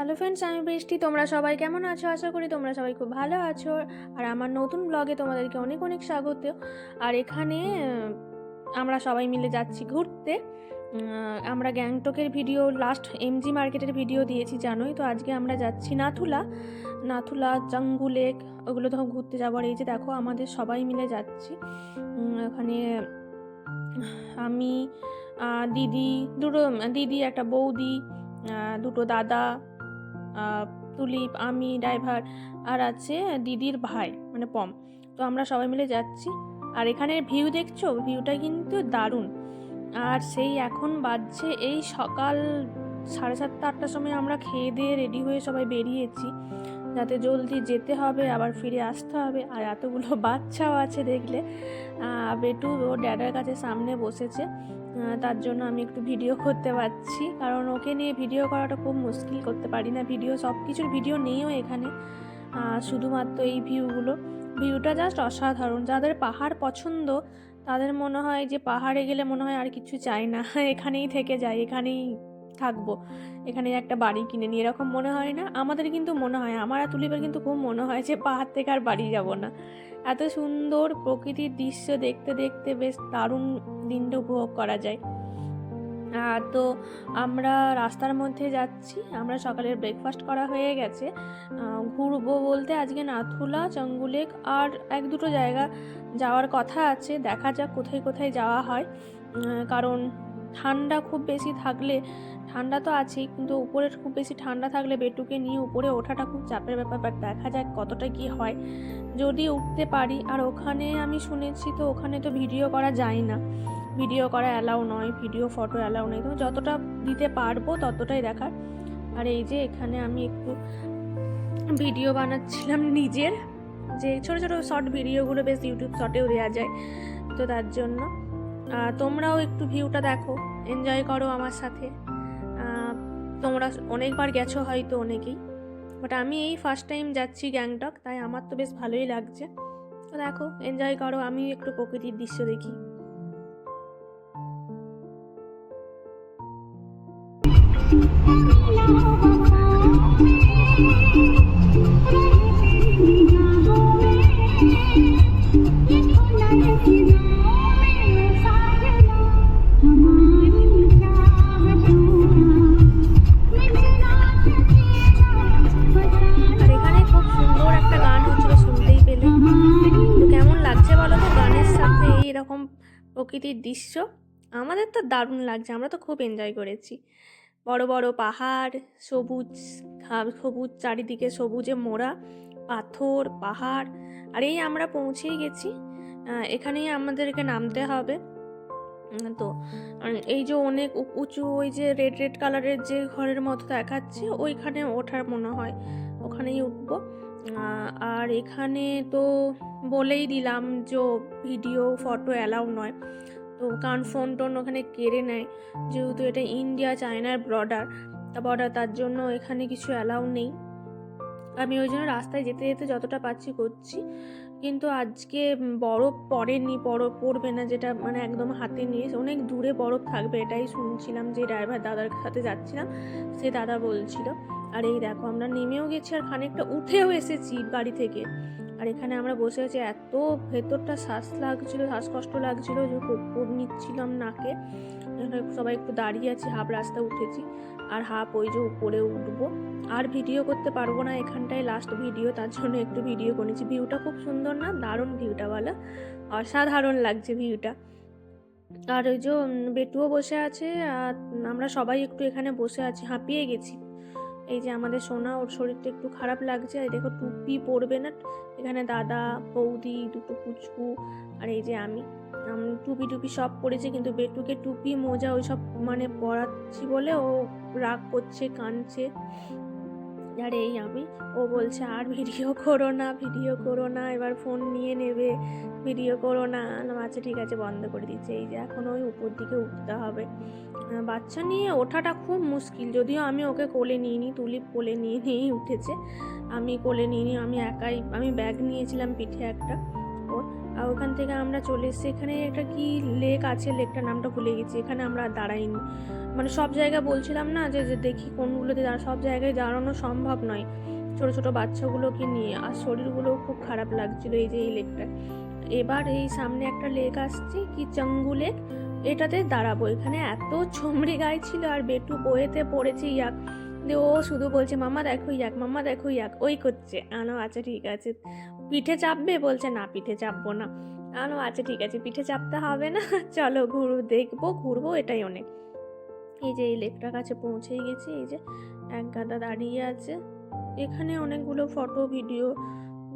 Hello friends আমি বৃষ্টি। তোমরা সবাই কেমন আছো? আশা করি তোমরা সবাই খুব ভালো আছো। আর আমার নতুন ব্লগে তোমাদেরকে অনেক অনেক স্বাগত। আর এখানে আমরা সবাই মিলে যাচ্ছি ঘুরতে। আমরা গ্যাংটকের ভিডিও লাস্ট এমজি মার্কেটের ভিডিও দিয়েছি, জানোই তো? আজকে আমরা যাচ্ছি নাথুলা। নাথুলা জঙ্গু লেক, ওগুলো তো ঘুরতে যাবার এই যে দেখো, আমাদের সবাই মিলে যাচ্ছি। ওখানে, আমি দিদি, দুটো, দিদি, একটা বৌদি দুটো দাদা তুলিপ, আমি, ড্রাইভার আর আছে দিদির ভাই মানে পম। তো আমরা সবাই মিলে যাচ্ছি। আর এখানে ভিউ দেখছ? ভিউটা কিন্তু দারুণ। আর সেই এখন বাজছে এই সকাল সাড়ে সাতটা, আটটার সময় আমরা খেয়ে দিয়ে রেডি হয়ে সবাই বেরিয়েছি। যাতে জলদি যেতে হবে, আবার ফিরে আসতে হবে। আর এতগুলো বাচ্চাও আছে দেখলে। বেটু ও ড্যাডার কাছে সামনে বসেছে। তার জন্য আমি একটু ভিডিও করতে পারছি। কারণ ওকে নিয়ে ভিডিও করাটা খুব মুশকিল, করতে পারি না। ভিডিও সব কিছুর ভিডিও নেইও এখানে। শুধুমাত্র এই ভিউগুলো ভিউটা জাস্ট অসাধারণ। যাদের পাহাড় পছন্দ, তাদের মনে হয় যে পাহাড়ে গেলে মনে হয় আর কিছু চাই না। এখানেই থেকে যায়, এখানেই থাকব। এখানে একটা বাড়ি কিনে নিই, এরকম মনে হয় না? আমাদের কিন্তু মনে হয়, আমার আর তুলিপের কিন্তু খুব মনে হয় যে পাহাড় থেকে আর বাড়ি যাব না। এত সুন্দর প্রকৃতির দৃশ্য দেখতে দেখতে বেশ দারুণ দিনটা উপভোগ করা যায়। তো আমরা রাস্তার মধ্যে যাচ্ছি, আমরা সকালের ব্রেকফাস্ট করা হয়ে গেছে। ঘুরবো বলতে আজকে নাথুলা চঙ্গুলেক আর এক দুটো জায়গা যাওয়ার কথা আছে, দেখা যাক কোথায় কোথায় যাওয়া হয়। কারণ ঠান্ডা খুব বেশি থাকলে, ঠান্ডা তো আছেই, কিন্তু উপরে খুব বেশি ঠান্ডা থাকলে বেটুকে নিয়ে উপরে ওঠাটা খুব চাপের ব্যাপার বাট দেখা যাক কতটা কি হয়। যদি উঠতে পারি, আর ওখানে আমি শুনেছি তো ওখানে তো ভিডিও করা যায় না। ভিডিও করা অ্যালাউ নয় ভিডিও ফটো অ্যালাউ নয় তো যতটা দিতে পারব ততটাই দেখার। আর এই যে এখানে আমি একটু ভিডিও বানাচ্ছিলাম নিজের, যে ছোট ছোট শর্ট ভিডিওগুলো বেশ ইউটিউব শর্টেও দেওয়া যায়, তো তার জন্য তোমরাও একটু ভিউটা দেখো এনজয় করো আমার সাথে। তোমরা অনেকবার গেছো হয়তো অনেকেই বাট আমি এই ফার্স্ট টাইম যাচ্ছি গ্যাংটক তাই আমার তো বেশ ভালোই লাগছে। তো দেখো এনজয় করো আমি একটু প্রকৃতির দৃশ্য দেখি। আর কেমন লাগছে বলো তো? গানের সাথে এইরকম প্রকৃতির দৃশ্য? আমাদের তো দারুণ লাগছে, আমরা তো খুব এনজয় করেছি। বড় বড় পাহাড়, সবুজ সবুজ চারিদিকে সবুজে মোড়া, পাথর, পাহাড়, আর এই আমরা পৌঁছেই গেছি। এখানেই আমাদেরকে নামতে হবে। তো এই যে অনেক উঁচু, ওই যে রেড রেড কালারের যে ঘরের মতো দেখাচ্ছে, ওইখানে ওঠার মনে হয় ওখানেই উঠবো। আর এখানে তো বলেই দিলাম যে ভিডিও, ফটো অ্যালাউ নয়। তো কারণ ফোন টোন ওখানে কেড়ে নেয়। যেহেতু এটা ইন্ডিয়া চায়নার বর্ডার তা বর্ডার তার জন্য এখানে কিছু অ্যালাউ নেই। আমি ওই জন্য রাস্তায় যেতে যেতে যতটা পাচ্ছি করছি। কিন্তু আজকে বরফ পড়েনি, বরফ পড়বে না যেটা মানে একদম হাতে নিয়ে অনেক দূরে বরফ থাকবে এটাই শুনছিলাম যে ড্রাইভার দাদার সাথে যাচ্ছিলাম, সে দাদা বলছিল। আর এই দেখো, আমরা নেমেও গেছি আর খানিকটা উঠেও এসেছি বাড়ি থেকে। আর এখানে আমরা বসে আছি, এত ভেতরটা শ্বাস লাগছিল, শ্বাসকষ্ট লাগছিল, যে কর্পূর নিচ্ছিলাম নাকে। সবাই একটু দাঁড়িয়ে আছি, হাফ রাস্তা উঠেছি। আর হাফ ওই যে উপরে উঠবো। আর ভিডিও করতে পারব না এখানটায় লাস্ট ভিডিও, তার জন্য একটু ভিডিও করেছি। ভিউটা খুব সুন্দর না? দারুণ ভিউটা বলো। অসাধারণ লাগছে ভিউটা। আর ওই যে বেটুও বসে আছে, আর আমরা সবাই একটু এখানে বসে আছি, হাঁপিয়ে গেছি। এই যে আমাদের সোনা, ওর শরীরটা একটু খারাপ লাগছে। আর দেখো টুপি পরবে না। এখানে দাদা, বৌদি, দুটো পুচকু, আর এই যে আমি। টুপি টুপি সব পরেছে, কিন্তু বেটুকে টুপি, মোজা ওই সব মানে পরাচ্ছি বলে ও রাগ করছে কাঁদছে আর এই আমি। ও বলছে, আর ভিডিও করো না ভিডিও করো না, এবার ফোন নিয়ে নেবে। ভিডিও করো না। আচ্ছা ঠিক আছে, বন্ধ করে দিচ্ছে। এই যে, এখন ওই উপর দিকে উঠতে হবে। বাচ্চা নিয়ে ওঠাটা খুব মুশকিল। যদিও আমি ওকে কোলে নিয়ে নিই তুলিপ কোলে নিয়ে নিয়েই উঠেছে। আমি কোলে নিয়ে নিই, আমি একাই, আমি ব্যাগ নিয়েছিলাম পিঠে একটা ওর। আর ওখান থেকে আমরা চলে এসেছি। এখানে একটা কি লেক আছে লেকটার নামটা ভুলে গেছি। এখানে আমরা দাঁড়াইনি। মানে সব জায়গায় বলছিলাম না যে যে দেখি কোনগুলোতে সব জায়গায় দাঁড়ানো সম্ভব নয়। ছোট ছোট বাচ্চাগুলোকে নিয়ে। আর শরীরগুলোও খুব খারাপ লাগছিল এই যে এই লেকটা এবার এই সামনে একটা লেক আসছে, কি চঙ্গু লেক এটাতে দাঁড়াবো। এখানে এত ছমড়ে গায়ে ছিল আর বেটু বয়েতে পড়েছে ইয়াক। দিয়ে ও শুধু বলছে মাম্মা দেখো ইয়াক মাম্মা দেখো ইয়াক। ওই করছে। আনো আচ্ছা ঠিক আছে। পিঠে চাপবে? বলছে, না, পিঠে চাপবো না। আনো আচ্ছা ঠিক আছে, পিঠে চাপতে হবে না। চলো ঘুরু দেখব, ঘুরবো, এটাই অনেক। এই যে, এই লেকটার কাছে পৌঁছে গেছি, এই যে, এক গাদা দাঁড়িয়ে আছে। এখানে অনেকগুলো ফটো, ভিডিও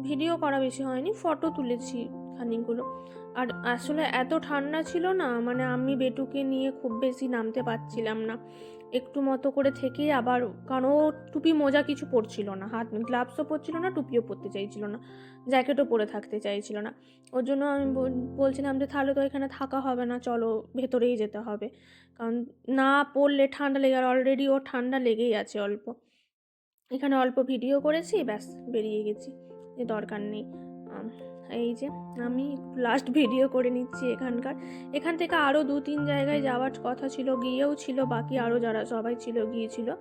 ভিডিও করা বেশি হয়নি, ফটো তুলেছি। খানিকগুলো। আর আসলে এত ঠান্ডা ছিল না মানে আমি বেটুকে নিয়ে খুব বেশি নামতে পারছিলাম না। একটু মতো করে থেকে আবার কারণ ও টুপি মোজা কিছু পরছিল না, হাত গ্লাভসও পরছিল না, টুপিও পরতে চাইছিল না, জ্যাকেটও পরে থাকতে চাইছিল না। ওর জন্য আমি বলছিলাম যে, তাহলে তো এখানে থাকা হবে না, চলো ভেতরেই যেতে হবে। কারণ না পড়লে ঠান্ডা লেগে, আর অলরেডি ওর ঠান্ডা লেগেই আছে অল্প। এখানে অল্প ভিডিও করেছি, ব্যাস, বেরিয়ে গেছি যে দরকার নেই। এই যে আমি লাস্ট ভিডিও করে নিচ্ছি এখানকার। এখান থেকে আরও দু তিন জায়গায় যাওয়ার কথা ছিল, গিয়েও ছিল, বাকি আরও যারা সবাই ছিল, গিয়েছিল।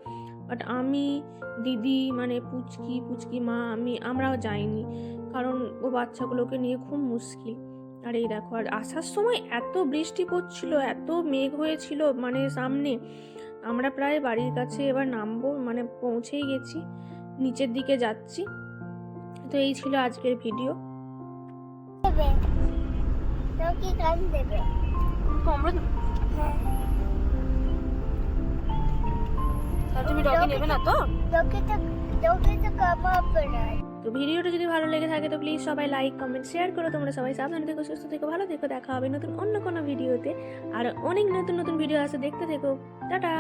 বাট আমি, দিদি মানে পুচকি পুচকি মা, আমি, আমরাও যাইনি। কারণ ও বাচ্চাগুলোকে নিয়ে খুব মুশকিল। আর এই দেখো, আর আসার সময় এত বৃষ্টি পড়ছিল, এত মেঘ হয়েছিল মানে সামনে। আমরা প্রায় বাড়ির কাছে এবার নামবো মানে পৌঁছেই গেছি, নিচের দিকে যাচ্ছি। তো এই ছিল আজকের ভিডিও দেবে। তো কি কাজ দেবে হ্যাঁ। তুমি ডগে নেবে না তো? তোকে তো তোকে তো কামাবে না। তো ভিডিওটা যদি ভালো লেগে থাকে তো প্লিজ সবাই লাইক কমেন্ট শেয়ার করো। তোমরা সবাই সাবধানে থেকো সুস্থ থেকো ভালো থেকো। দেখা হবে নতুন অন্য কোনো ভিডিওতে। আর অনেক নতুন নতুন ভিডিও আছে দেখতে থেকো। টাটা!